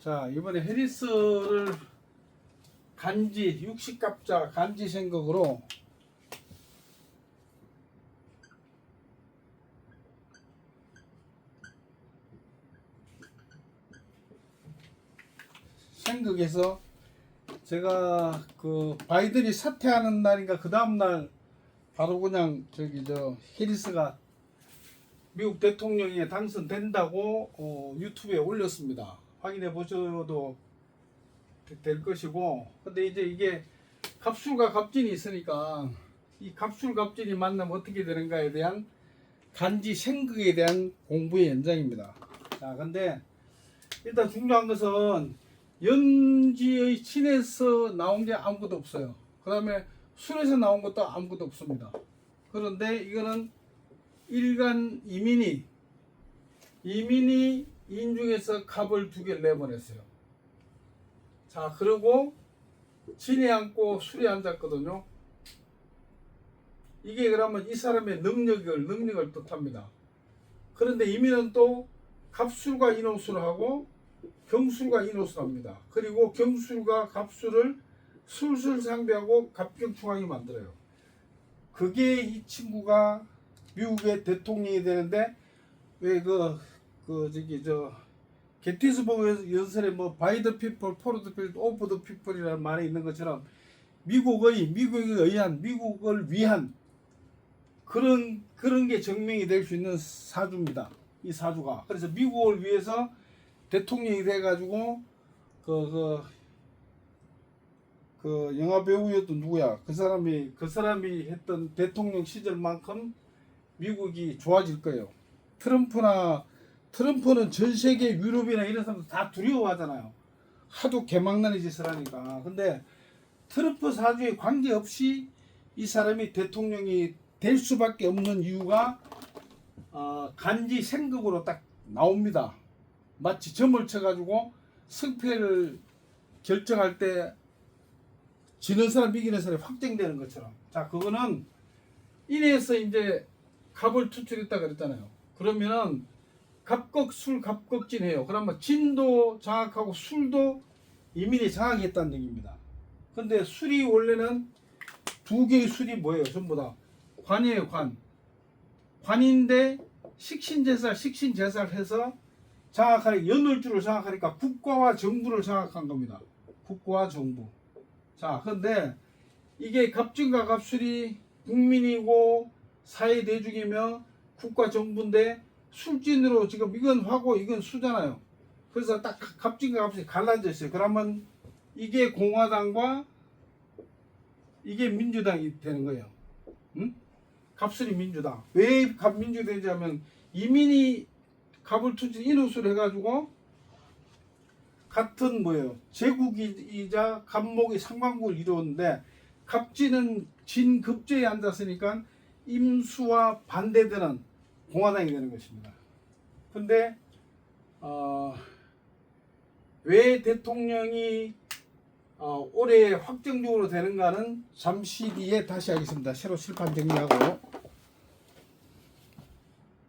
자 이번에 해리스를 간지 60갑자 간지 생각으로 생각해서 제가 그 바이든이 사퇴하는 날인가 그 다음 날 바로 그냥 저기 저 해리스가 미국 대통령에 당선된다고 어, 유튜브에 올렸습니다. 확인해 보셔도 되- 될 것이고 근데 이제 이게 갑술과 갑진이 있으니까 이 갑술 갑진이 만나면 어떻게 되는가에 대한 간지 생각에 대한 공부의 연장입니다. 자 근데 일단 중요한 것은 연지의 친에서 나온 게 아무것도 없어요. 그 다음에 술에서 나온 것도 아무것도 없습니다. 그런데 이거는 일간 이민이 이민이 인중에서 갑을 두 개를 내보냈어요. 자 그리고 진에 앉고 술에 앉았거든요. 이게 그러면 이 사람의 능력을 능력을 뜻합니다. 그런데 이민은 또 갑술과 인호술을 하고 경술과 인호술 합니다. 그리고 경술과 갑술을 술술 상대하고 갑경충하게 만들어요. 그게 이 친구가 미국의 대통령이 되는데 왜그 그 저기 저 게티스버그 연설에 뭐 바이 더 피플, 포르드 필, 오브 더 피플이라는 말이 있는 것처럼 미국의 미국에 의한 미국을 위한 그런 그런 게 증명이 될 수 있는 사주입니다. 이 사주가 그래서 미국을 위해서 대통령이 돼가지고 그 그, 그 영화 배우였던 누구야? 그 사람이 그 사람이 했던 대통령 시절만큼 미국이 좋아질 거예요. 트럼프나 트럼프는 전 세계 유럽이나 이런 사람들 다 두려워하잖아요. 하도 개망나는 짓을 하니까. 근데 트럼프 사주에 관계없이 이 사람이 대통령이 될 수밖에 없는 이유가 어, 간지 생각으로 딱 나옵니다. 마치 점을 쳐가지고 승패를 결정할 때 지는 사람 이기는 사람이 확정되는 것처럼 자 그거는 인해서 이제 갑을 투출했다 그랬잖아요 그러면은 갑극 술 갑극진 해요 그러면 진도 장악하고 술도 이민이 장악했다는 얘기입니다 근데 술이 원래는 두 개의 술이 뭐예요 전부 다 관이에요 관 관인데 식신제살 식신제살 해서 장악하니 연월주를 장악하니까 국가와 정부를 장악한 겁니다. 국가와 정부. 자, 그런데 이게 갑진과 갑술이 국민이고 사회 대중이며 국가 정부인데 술진으로 지금 이건 화고 이건 수잖아요. 그래서 딱 갑진과 갑술이 갈라져 있어요. 그러면 이게 공화당과 이게 민주당이 되는 거예요. 응? 갑술이 민주당. 왜 갑 민주당인지 하면 이민이 갑을 투지 인호술 해가지고 같은 뭐예요 제국이자 갑목이 상관국을 이루었는데 갑진은 진급제에 앉았으니까 임수와 반대되는 공화당이 되는 것입니다. 근데 어, 왜 대통령이 어, 올해 확정적으로 되는가는 잠시 뒤에 다시 하겠습니다. 새로 실판 정리하고